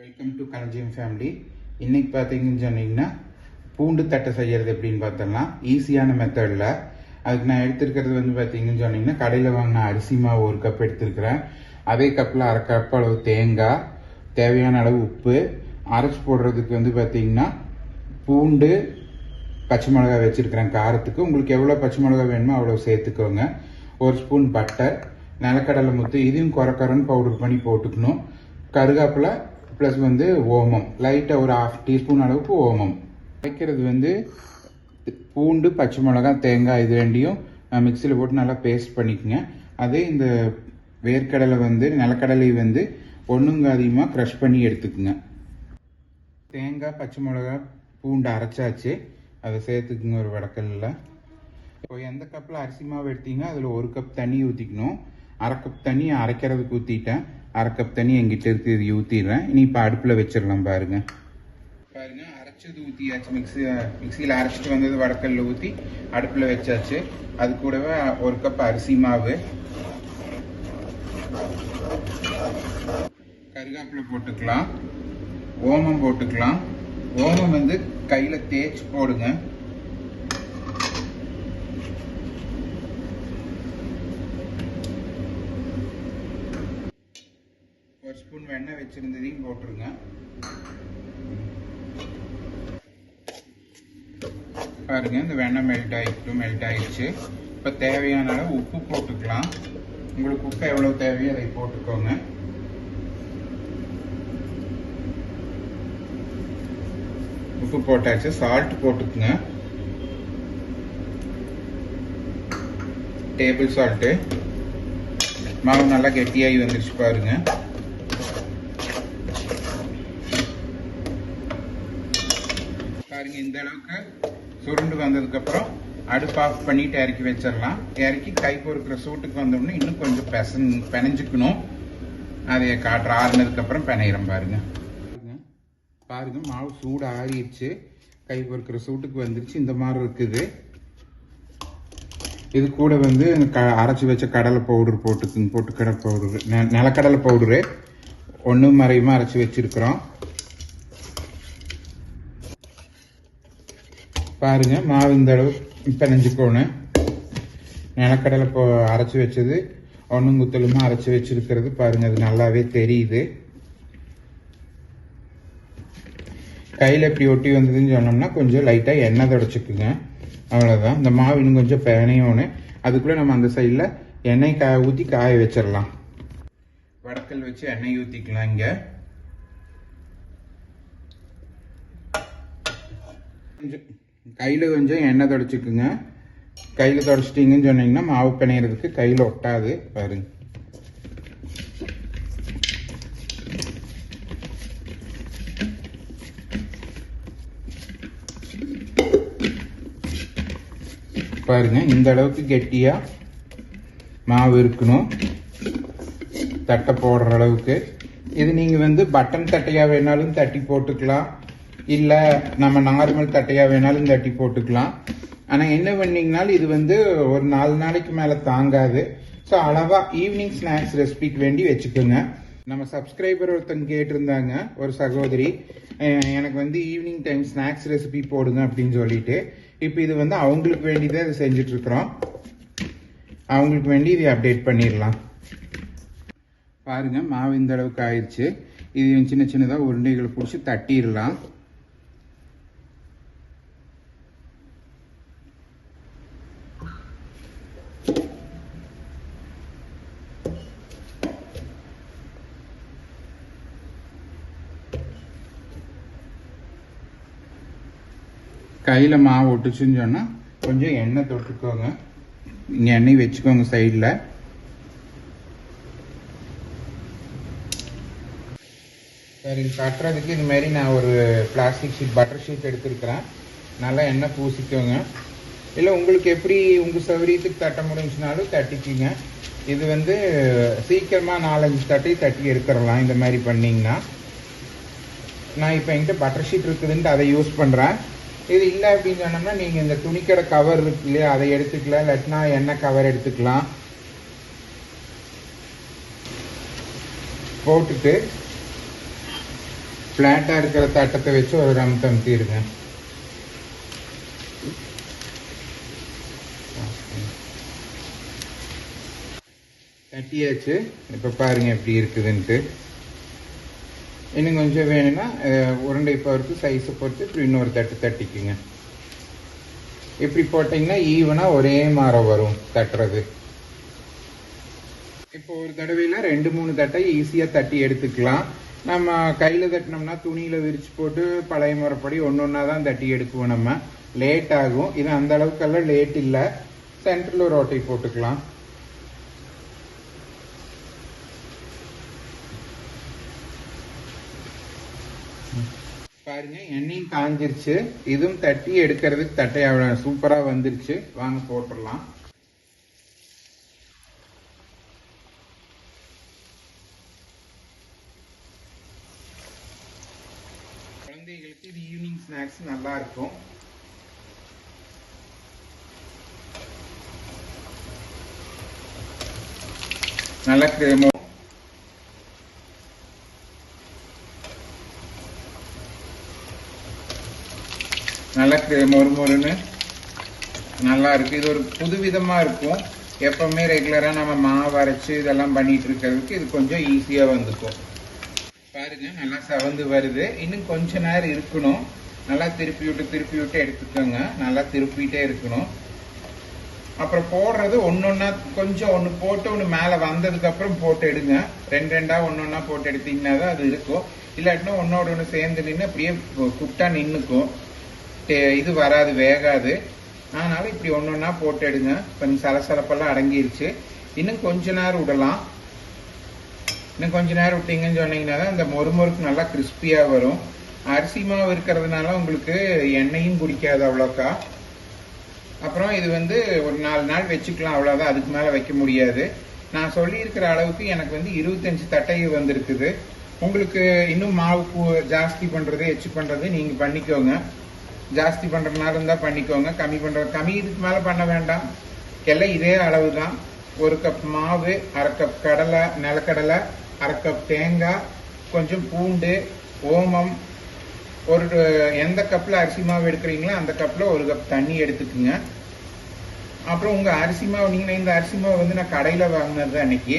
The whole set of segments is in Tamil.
வெல்கம் டு கனஜியம் ஃபேமிலி இன்றைக்கி பார்த்தீங்கன்னு சொன்னீங்கன்னா பூண்டு தட்டை செய்கிறது எப்படின்னு பார்த்தோம்னா ஈஸியான மெத்தடில் அதுக்கு நான் எடுத்திருக்கிறது வந்து பார்த்தீங்கன்னு சொன்னீங்கன்னா கடையில் வாங்கின அரிசி மாவு ஒரு கப் எடுத்திருக்கிறேன். அதே கப்பில் அரை கப் அளவு தேங்காய் தேவையான அளவு உப்பு. அரைச்சி போடுறதுக்கு வந்து பார்த்தீங்கன்னா பூண்டு பச்சை மிளகாய் வச்சுருக்கிறேன் காரத்துக்கு. உங்களுக்கு எவ்வளோ பச்சை மிளகாய் வேணுமோ அவ்வளோ சேர்த்துக்கோங்க. ஒரு ஸ்பூன் பட்டர் நிலக்கடலை முத்து இதையும் குறை குறைன்னு பவுடர் பண்ணி போட்டுக்கணும். கருகாப்பில் ப்ளஸ் வந்து ஓமம். லைட்டாக ஒரு ஹாஃப் டீஸ்பூன் அளவுக்கு ஓமம். வைக்கிறது வந்து பூண்டு பச்சை மிளகாய் தேங்காய் இது ரெண்டையும் மிக்சியில் போட்டு நல்லா பேஸ்ட் பண்ணிக்கோங்க. அதே இந்த வேர்க்கடலை வந்து நிலக்கடலை வந்து ஒன்றுங்க அதிகமாக க்ரஷ் பண்ணி எடுத்துக்குங்க. தேங்காய் பச்சை மிளகாய் பூண்டு அரைச்சாச்சு. அதை சேர்த்துக்குங்க ஒரு வடக்கல்லில் இப்போ எந்த கப்பில் அரிசி மாவு எடுத்தீங்க அதில் ஒரு கப் தண்ணி ஊற்றிக்கணும் அரை கப் தண்ணி அரைக்கிறதுக்கு ஊற்றிட்டேன் அரை கப் தண்ணி எங்கிட்ட இருக்கு இது ஊற்றிடுறேன் இனி இப்போ அடுப்பில் வச்சிடலாம் பாருங்க. பாருங்க அரைச்சது ஊற்றியாச்சு மிக்ஸி மிக்சியில் அரைச்சிட்டு வந்தது வடக்கல்ல ஊற்றி அடுப்பில் வச்சாச்சு. அது கூடவே ஒரு கப் அரிசி மாவு. கருகாப்பில் போட்டுக்கலாம். ஓமம் போட்டுக்கலாம். ஓமம் வந்து கையில் தேய்ச்சி போடுங்க ஒரு ஸ்பூன் வெண்ணெய் வச்சிருந்ததையும் போட்டுருங்க. பாருங்க இந்த வெண்ணெய் மெல்ட் ஆகிட்டு மெல்ட் ஆகிடுச்சு இப்போ தேவையான அளவு உப்பு போட்டுக்கலாம். உங்களுக்கு உப்பு எவ்வளோ தேவையோ அதை போட்டுக்கோங்க. உப்பு போட்டாச்சு சால்ட் போட்டுக்குங்க. டேபிள் சால்ட்டு மாவு நல்லா கெட்டியாகி வந்துருச்சு பாருங்கள் இந்த அளவுக்கு சுருண்டு வந்ததுக்கப்புறம் அடுப்பு ஆஃப் பண்ணிட்டு இறக்கி வச்சிடலாம். இறக்கி கை பொறுக்கிற சூட்டுக்கு வந்தோடனே இன்னும் கொஞ்சம் பெசன் பெனஞ்சிக்கணும். அதை காட்டுற ஆறுனதுக்கப்புறம் பெனையிறம் பாருங்க. பாருங்க. மாவு சூடு ஆறிடுச்சு கை பொறுக்கிற சூட்டுக்கு வந்துருச்சு. இந்த மாதிரி இருக்குது. இது கூட வந்து க அரைச்சி வச்ச கடலை பவுடர் போட்டுக்குங்க. கடலை பவுடரு நிலக்கடலை பவுடரு ஒன்று மறையுமா அரைச்சி வச்சிருக்கிறோம். பாருங்க மாவு இந்த அளவு பிணைஞ்சுக்கோணும் நிலக்கடலை இப்போ அரைச்சி வச்சது. ஒன்றும் குத்தலுமா அரைச்சி வச்சிருக்கிறது. பாருங்க அது நல்லாவே தெரியுது. கையில் இப்படி ஒட்டி வந்ததுன்னு சொன்னோம்னா கொஞ்சம் லைட்டாக எண்ணெய் தொடச்சிக்குங்க. அவ்வளோதான் இந்த மாவு இன்னும் கொஞ்சம் பிணையோன்னு அதுக்குள்ளே நம்ம அந்த சைடில் எண்ணெய் காய ஊற்றி காய வச்சிடலாம். வடக்கல் வச்சு எண்ணெய் ஊற்றிக்கலாம் இங்கே. கொஞ்சம் கையில் கொஞ்சம் எண்ணெய் தொடச்சிக்குங்க. கையில் தொடச்சிட்டிங்கன்னு சொன்னீங்கன்னா மாவு பிணையிறதுக்கு கையில் ஒட்டாது பாருங்க. பாருங்க இந்த அளவுக்கு கெட்டியாக மாவு இருக்கணும். தட்டை போடுற அளவுக்கு. இது நீங்கள் வந்து பட்டன் தட்டையாக வேணாலும் தட்டி போட்டுக்கலாம். இல்லை நம்ம நார்மல் தட்டையாக வேணாலும் தட்டி போட்டுக்கலாம். ஆனால் என்ன பண்ணிங்கனாலும் இது வந்து ஒரு நாலு நாளைக்கு மேலே தாங்காது. ஸோ அளவாக ஈவினிங் ஸ்நாக்ஸ் ரெசிபிக்கு வேண்டி வச்சுக்கோங்க. நம்ம சப்ஸ்கிரைபர் ஒருத்தங்க கேட்டிருந்தாங்க ஒரு சகோதரி. எனக்கு வந்து ஈவினிங் டைம் ஸ்நாக்ஸ் ரெசிபி போடுங்க அப்படின்னு சொல்லிட்டு. இப்போ இது வந்து அவங்களுக்கு வேண்டிதான் இதை செஞ்சிட்ருக்குறோம். அவங்களுக்கு வேண்டி இதை அப்டேட் பண்ணிடலாம். பாருங்கள் மாவு இந்த அளவுக்கு ஆயிடுச்சு இது சின்ன சின்னதாக உருண்டைகளை பிடிச்சி தட்டிடலாம். கையில் மாவு ஒட்டுச்சுன்னு சொன்னால் கொஞ்சம் எண்ணெய் தொட்டுக்கோங்க. நீங்கள் எண்ணெய் வச்சுக்கோங்க சைடில் சரி கட்டுறதுக்கு இது மாதிரி நான் ஒரு பிளாஸ்டிக் ஷீட் பட்டர் ஷீட் எடுத்துருக்கிறேன். நல்லா எண்ணெய் பூசிக்கோங்க. இல்லை உங்களுக்கு எப்படி உங்கள் சௌகரியத்துக்கு தட்ட முடிஞ்சுனாலும் தட்டிக்கிங்க. இது வந்து சீக்கிரமாக நாலஞ்சு தட்டி தட்டி எடுத்துடலாம் இந்த மாதிரி பண்ணிங்கன்னா. நான் இப்போ என்கிட்ட பட்டர் ஷீட் இருக்குதுன்ட்டு அதை யூஸ் பண்ணுறேன் இது இல்லை அப்படின்னு சொன்னோம்னா நீங்கள் இந்த துணிக்கடை கவர் இருக்கு இல்லையா அதை எடுத்துக்கலாம். இல்லாட்டினா எண்ணெய் கவர் எடுத்துக்கலாம்? போட்டுட்டு ஃப்ளாட்டாக இருக்கிற தட்டத்தை வச்சு ஒரு ரம் தம்பிடுங்க தட்டியாச்சு. இப்போ பாருங்க எப்படி இருக்குதுன்ட்டு. இன்னும் கொஞ்சம் வேணும்னா உருண்டை பவருக்கு சைஸை பொறுத்து இப்படி இன்னொரு தட்டு தட்டிக்குங்க. இப்படி போட்டிங்கன்னா ஈவனாக ஒரே மாதிரி வரும் தட்டுறது. இப்போ ஒரு தடவையில் ரெண்டு மூணு தட்டை ஈஸியாக தட்டி எடுத்துக்கலாம். நம்ம கையில் தட்டினோம்னா துணியில் விரித்து போட்டு பழைய முறைப்படி ஒன்று ஒன்றா தான் தட்டி எடுக்குவோம் நம்ம. லேட் ஆகும். இது அந்த அளவுக்கெல்லாம் லேட் இல்லை. சென்டரில் ஒரு ஓட்டை போட்டுக்கலாம். பாருங்க எண்ணெயும் காஞ்சிருச்சு. இதுவும் தட்டி எடுக்கிறதுக்கு தட்டை சூப்பராக வந்துருச்சு. வாங்க போட்டுடலாம். குழந்தைகளுக்கு இது ஈவினிங் ஸ்நாக்ஸ் நல்லா இருக்கும். நல்லா கிரேமோ மொறு மொறுன்னு நல்லா இருக்கு. இது ஒரு புதுவிதமா இருக்கும். எப்பவுமே ரெகுலரா நம்ம மாவு அரைச்சு இதெல்லாம் பண்ணிட்டு இருக்கிறதுக்கு இது கொஞ்சம் ஈஸியா வந்துக்கும். பாருங்க நல்லா சவந்து வருது. இன்னும் கொஞ்ச நேரம் இருக்கணும். நல்லா திருப்பி விட்டு திருப்பி விட்டு எடுத்துக்கோங்க. நல்லா திருப்பிட்டே இருக்கணும். அப்புறம் போடுறது ஒன்னொன்னா கொஞ்சம் ஒன்று போட்டு ஒன்று மேலே வந்ததுக்கு அப்புறம் போட்டு எடுங்க. ரெண்டு ரெண்டா ஒன்னொன்னா போட்டு எடுத்தீங்கன்னா தான் அது இருக்கும். இல்லாட்டினா ஒன்னோட ஒன்று சேர்ந்து நின்று அப்படியே குட்டா நின்றுக்கும் இது வராது வேகாது. அதனால இப்படி ஒன்று போட்டு எடுங்க. கொஞ்சம் சலசலப்பெல்லாம் அடங்கிருச்சு. இன்னும் கொஞ்ச நேரம் விடலாம். இன்னும் கொஞ்ச நேரம் விட்டீங்கன்னு சொன்னீங்கன்னா தான் இந்த மொறுமொறுக்கு நல்லா கிறிஸ்பியாக வரும். அரிசி மாவு இருக்கிறதுனால உங்களுக்கு எண்ணெயும் குடிக்காது அவ்வளோக்கா. அப்புறம் இது வந்து ஒரு நாலு நாள் வச்சுக்கலாம். அவ்வளோதான் அதுக்கு மேலே வைக்க முடியாது. நான் சொல்லியிருக்கிற அளவுக்கு எனக்கு வந்து இருபத்தஞ்சு தட்டை வந்திருக்குது. உங்களுக்கு இன்னும் மாவு ஜாஸ்தி பண்ணுறது எச்சு பண்ணுறது நீங்கள் பண்ணிக்கோங்க. ஜாஸ்தி பண்ணுறதுனால இருந்தால் பண்ணிக்கோங்க. கம்மி பண்ணுற கம்மி இதுக்கு மேலே பண்ண வேண்டாம். எல்லாம் இதே அளவு தான் ஒரு கப் மாவு அரை கப் கடலை நிலக்கடலை அரை கப் தேங்காய் கொஞ்சம் பூண்டு ஓமம். ஒரு எந்த கப்பில் அரிசி மாவு எடுக்கிறீங்களோ அந்த கப்பில் ஒரு கப் தண்ணி எடுத்துக்குங்க. அப்புறம் உங்கள் அரிசி மாவு நீங்கள் இந்த அரிசி மாவு வந்து நான் கடையில் வாங்கினது தான் அன்னைக்கு.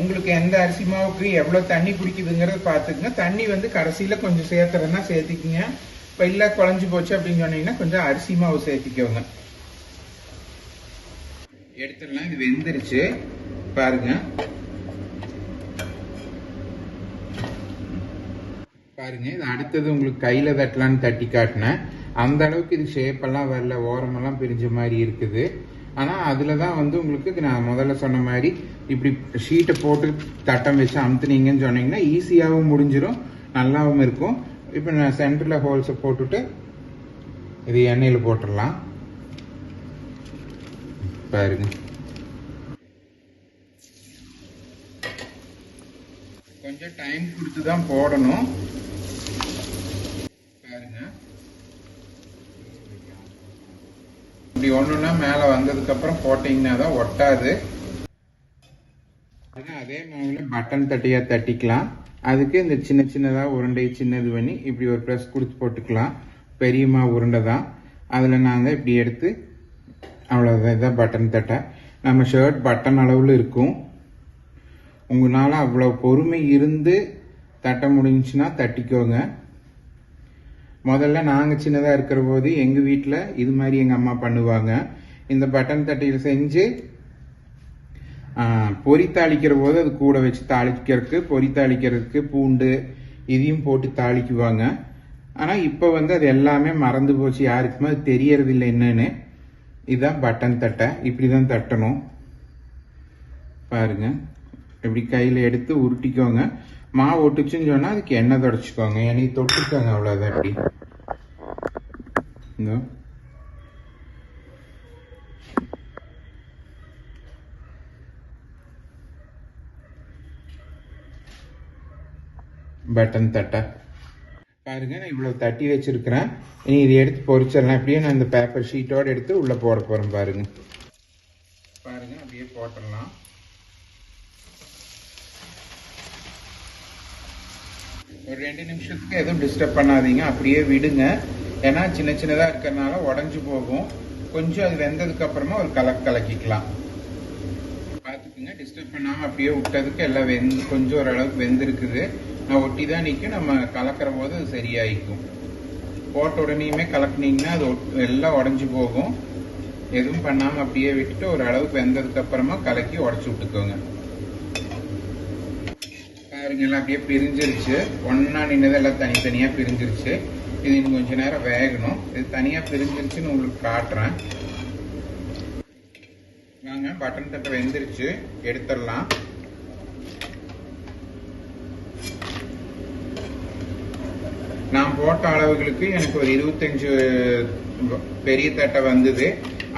உங்களுக்கு எந்த அரிசி மாவுக்கு எவ்வளோ தண்ணி குடிக்குதுங்கிறத பார்த்துக்குங்க. தண்ணி வந்து கடைசியில் கொஞ்சம் சேர்த்துறதுனா சேர்த்திக்குங்க. இப்போ இல்லை குழஞ்சி போச்சு அப்படின்னு சொன்னீங்கன்னா கொஞ்சம் அரிசி மாவு சேர்த்திக்கோங்க. எடுத்துடலாம். இது வெந்துருச்சு. பாருங்க. பாருங்க. இது அடுத்தது உங்களுக்கு கையில் தட்டலான்னு தட்டி காட்டினேன். அந்த அளவுக்கு இது ஷேப்பெல்லாம் வரல. ஓரமெல்லாம் பிரிஞ்ச மாதிரி இருக்குது. ஆனால் அதில் தான் வந்து உங்களுக்கு நான் முதல்ல சொன்ன மாதிரி இப்படி ஷீட்டை போட்டு தட்டம் வச்சு அமுத்துனீங்கன்னு சொன்னீங்கன்னா ஈஸியாகவும் முடிஞ்சிடும் நல்லாவும் இருக்கும். இப்போ நான் சென்டரில் ஹோல்ஸை போட்டுட்டு இது எண்ணெயில் போட்டுடலாம். பாருங்க. கொஞ்சம் டைம் கொடுத்து தான் போடணும் பாருங்க இப்படி ஒண்ணுன்னா மேல வந்ததுக்கு அப்புறம் போட்டீங்கன்னா தான் ஒட்டாது. ஆனால் அதே மாவுல பட்டன் தட்டியா தட்டிக்கலாம். அதுக்கு இந்த சின்ன சின்னதா உருண்டை சின்னது பண்ணி இப்படி ஒரு ப்ரெஸ் கொடுத்து போட்டுக்கலாம். பெரியமா உருண்டை தான் அதுல நாங்க இப்படி எடுத்து அவ்வளவுதான். இதான் பட்டன் தட்டை. நம்ம ஷர்ட் பட்டன் அளவுல இருக்கும். உங்களால அவ்வளவு பொறுமை இருந்து தட்ட முடிஞ்சுன்னா தட்டிக்கோங்க. முதல்ல நாங்கள் சின்னதாக இருக்கிற போது எங்கள் வீட்டில் இது மாதிரி எங்கள் அம்மா பண்ணுவாங்க. இந்த பட்டன் தட்டையில் செஞ்சு பொறி பொரி தாளிக்கிற போது அது கூட வச்சு தாளிக்கிறதுக்கு பொரி தாளிக்கிறதுக்கு பூண்டு இதையும் போட்டு தாளிக்குவாங்க. ஆனால் இப்போ வந்து அது எல்லாமே மறந்து போச்சு. யாருக்குமே அது தெரியறதில்லை என்னன்னு. இதுதான் பட்டன் தட்டை. இப்படி தான் தட்டணும். பாருங்க. இப்படி கையில் எடுத்து உருட்டிக்கோங்க. மாவு ஒட்டுச்சுன்னு சொன்னா அதுக்கு எண்ணெய் தொடச்சுக்கோங்க. எண்ணெய் தொட்டுக்கோங்க அவ்வளவுதான் இப்படி. இந்த. பட்டன் தட்டை. பாருங்க நான் இவ்வளவு தட்டி வச்சிருக்கிறேன். இனி இதை எடுத்து பொறிச்சிடலாம் அப்படியே நான் இந்த பேப்பர் ஷீட்டோடு எடுத்து உள்ள போட போறேன் பாருங்க. பாருங்க அப்படியே போட்டுடலாம். ஒரு ரெண்டு நிமிஷத்துக்கு எதுவும் டிஸ்டர்ப் பண்ணாதீங்க. அப்படியே விடுங்க. ஏன்னா சின்ன சின்னதாக இருக்கிறனால உடஞ்சி போகும். கொஞ்சம் அது வெந்ததுக்கு அப்புறமா ஒரு கலக்கு கலக்கிக்கலாம். பார்த்துக்குங்க. டிஸ்டர்ப் பண்ணாமல் அப்படியே விட்டதுக்கு எல்லாம் வெந்து கொஞ்சம் ஓரளவுக்கு வெந்திருக்குது. நான் ஒட்டி தான் நிற்கும். நம்ம கலக்கிற போது அது சரியாயிக்கும். போட்ட உடனேயுமே கலக்குனீங்கன்னா அது ஒட்- எல்லாம் உடஞ்சி போகும். எதுவும் பண்ணாமல் அப்படியே விட்டுட்டு ஒரு அளவுக்கு வெந்ததுக்கு அப்புறமா கலக்கி உடச்சி விட்டுக்கோங்க. பாருங்க எல்லாம் அப்படியே பிரிஞ்சிருச்சு. ஒன்னா நின்னது எல்லாம் தனித்தனியா பிரிஞ்சிருச்சு. இது இன்னும் கொஞ்ச நேரம் வேகணும். இது தனியா பிரிஞ்சிருச்சுன்னு உங்களுக்கு காட்டுறேன். வாங்க பட்டன் தட்டை வெந்துருச்சு. எடுத்துடலாம். நான் போட்ட அளவுகளுக்கு எனக்கு ஒரு இருபத்தஞ்சு பெரிய தட்டை வந்தது.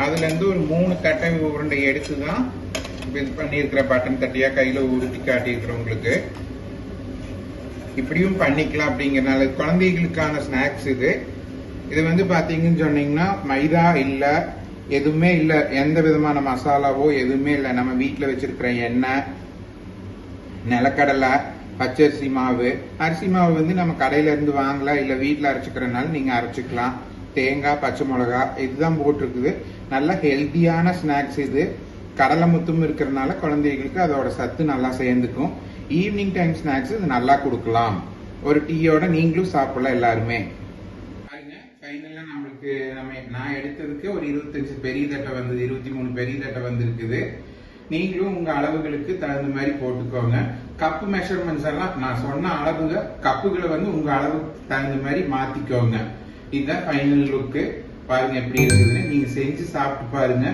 அதுல இருந்து ஒரு மூணு தட்டை உருண்டை எடுத்து தான் இது பண்ணியிருக்கிற பட்டன் தட்டையாக கையில் உருட்டி காட்டியிருக்கிறவங்களுக்கு இப்படியும் பண்ணிக்கலாம் அப்படிங்கறனால குழந்தைகளுக்கான ஸ்நாக்ஸ் இது. இது வந்து பாத்தீங்கன்னு சொன்னீங்கன்னா மைதா இல்ல எதுவுமே இல்ல எந்த விதமான மசாலாவோ எதுவுமே இல்ல. நம்ம வீட்டுல வச்சிருக்கிற எண்ணெய் நிலக்கடலை பச்சரிசி மாவு. அரிசி மாவு வந்து நம்ம கடையில இருந்து வாங்கலாம் இல்ல வீட்டுல அரைச்சுக்கிறனால நீங்க அரைச்சுக்கலாம். தேங்காய் பச்சை மிளகா இதுதான் போட்டிருக்குது. நல்ல ஹெல்த்தியான ஸ்நாக்ஸ் இது. கடலை முத்தும் இருக்கிறதுனால குழந்தைகளுக்கு அதோட சத்து நல்லா சேர்ந்துக்கும். ஈவினிங் டைம் ஸ்நாக்ஸ் இது நல்லா கொடுக்கலாம். ஒரு டீயோட நீங்களும் சாப்பிடலாம் எல்லாருமே. பாருங்க ஃபைனலாக நம்மளுக்கு நம்ம நான் எடுத்ததுக்கு ஒரு இருபத்தஞ்சு பெரிய தட்டை வந்தது இருபத்தி மூணு பெரிய தட்டை வந்திருக்குது. நீங்களும் உங்க அளவுகளுக்கு தகுந்த மாதிரி போட்டுக்கோங்க. கப்பு மெஷர்மெண்ட்ஸ் எல்லாம் நான் சொன்ன அளவுங்க கப்புகளை வந்து உங்க அளவுக்கு தகுந்த மாதிரி மாத்திக்கோங்க. இதுதான் ஃபைனல் லுக்கு பாருங்க எப்படி இருக்குதுன்னு. நீங்க செஞ்சு சாப்பிட்டு பாருங்க.